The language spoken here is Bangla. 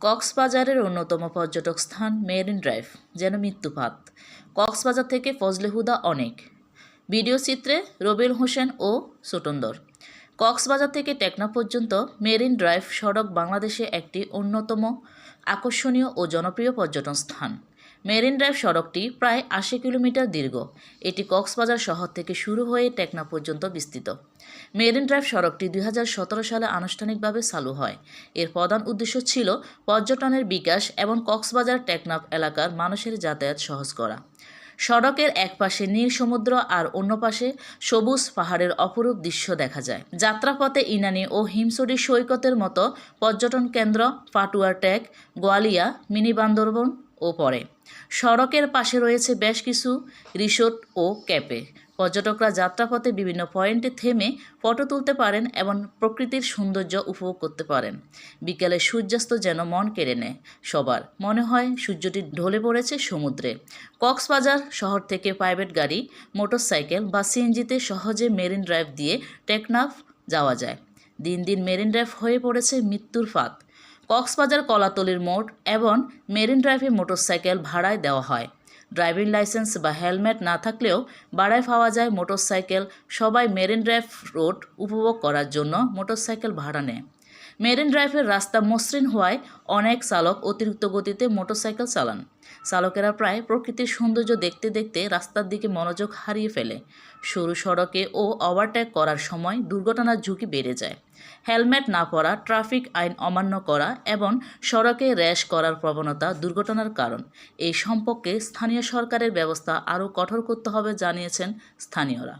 কক্সবাজারের অন্যতম পর্যটক স্থান মেরিন ড্রাইভ, যেন মৃত্যুপাত। কক্সবাজার থেকে ফজলেহুদা অনেক। ভিডিও চিত্রে রবিল হোসেন ও সুটন্দর। কক্সবাজার থেকে টেকনা পর্যন্ত মেরিন ড্রাইভ সড়ক বাংলাদেশে একটি অন্যতম আকর্ষণীয় ও জনপ্রিয় পর্যটন স্থান। মেরিন ড্রাইভ সড়কটি প্রায় আশি কিলোমিটার দীর্ঘ। এটি কক্সবাজার শহর থেকে শুরু হয়ে টেকনা পর্যন্ত বিস্তৃত। মেরিন ড্রাইভ সড়কটি দুই হাজার সতেরো সালে আনুষ্ঠানিকভাবে চালু হয়। এর প্রধান উদ্দেশ্য ছিল পর্যটনের বিকাশ এবং কক্সবাজার টেকনাফ এলাকার মানুষের যাতায়াত সহজ করা। সড়কের এক পাশে নীল সমুদ্র আর অন্য পাশে সবুজ পাহাড়ের অপরূপ দৃশ্য দেখা যায়। যাত্রাপথে ইনানি ও হিমসরি সৈকতের মতো পর্যটন কেন্দ্র পাটুয়া ট্যাগ, গোয়ালিয়া, মিনি বান্দরবন ও পড়ে সড়কের পাশে রয়েছে বেশ কিছু রিসোর্ট ও ক্যাফে। পর্যটকরা যাত্রাপথে বিভিন্ন পয়েন্টে থেমে ফটো তুলতে পারেন এবং প্রকৃতির সৌন্দর্য উপভোগ করতে পারেন। বিকেলে সূর্যাস্ত যেন মন কেড়ে নেয়। সবার মনে হয় সূর্যটি ঢলে পড়েছে সমুদ্রে। কক্সবাজার শহর থেকে প্রাইভেট গাড়ি, মোটরসাইকেল বা সিএনজিতে সহজে মেরিন ড্রাইভ দিয়ে টেকনাফ যাওয়া যায়। দিন দিন মেরিন ড্রাইভ হয়ে পড়েছে মৃত্যুর ফাঁদ। কক্সবাজার কলাতলির মোড় এবং মেরিন ড্রাইভে মোটরসাইকেল ভাড়ায় দেওয়া হয়। ড্রাইভিং লাইসেন্স বা হেলমেট না থাকলেও ভাড়ায় পাওয়া যায় মোটরসাইকেল। সবাই মেরিন ড্রাইভ রোড উপভোগ করার জন্য মোটরসাইকেল ভাড়া নেয়। মেরিন ড্রাইভের রাস্তা মসৃণ হওয়ায় অনেক চালক অতিরিক্ত গতিতে মোটরসাইকেল চালান। চালকেরা প্রায় প্রকৃতির সৌন্দর্য দেখতে দেখতে রাস্তার দিকে মনোযোগ হারিয়ে ফেলে। সরু সড়কে ও ওভারটেক করার সময় দুর্ঘটনার ঝুঁকি বেড়ে যায়। হেলমেট না পরা, ট্রাফিক আইন অমান্য করা এবং সড়কে র্যাশ করার প্রবণতা দুর্ঘটনার কারণ। এই সম্পর্কে স্থানীয় সরকারের ব্যবস্থা আরও কঠোর করতে হবে, জানিয়েছেন স্থানীয়রা।